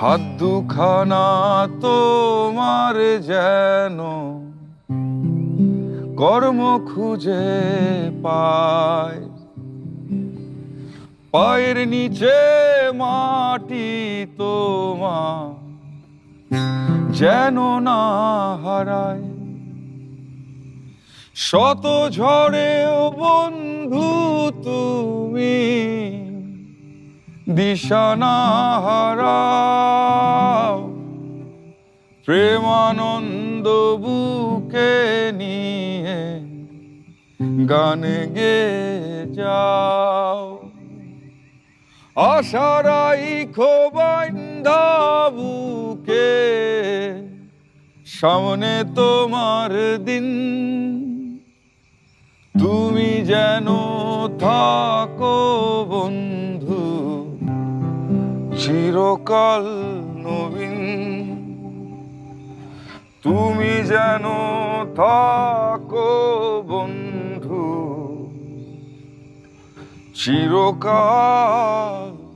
হাত দুখানা তোমার যেন কর্ম খুঁজে পায়। পায়ের নিচে মাটি তোমার যেন না হারায়। শত ঝড়েও দিশানা হারাও প্রেমানন্দ বুকে নিয়ে গান গে যাও। আশারাই খোবাইন্ধা বুকে, সামনে তোমার দিন। তুমি যেন থাকো বন্ধু। চিরকাল নবীন। তুমি যেন থাকো বন্ধু। চিরকাল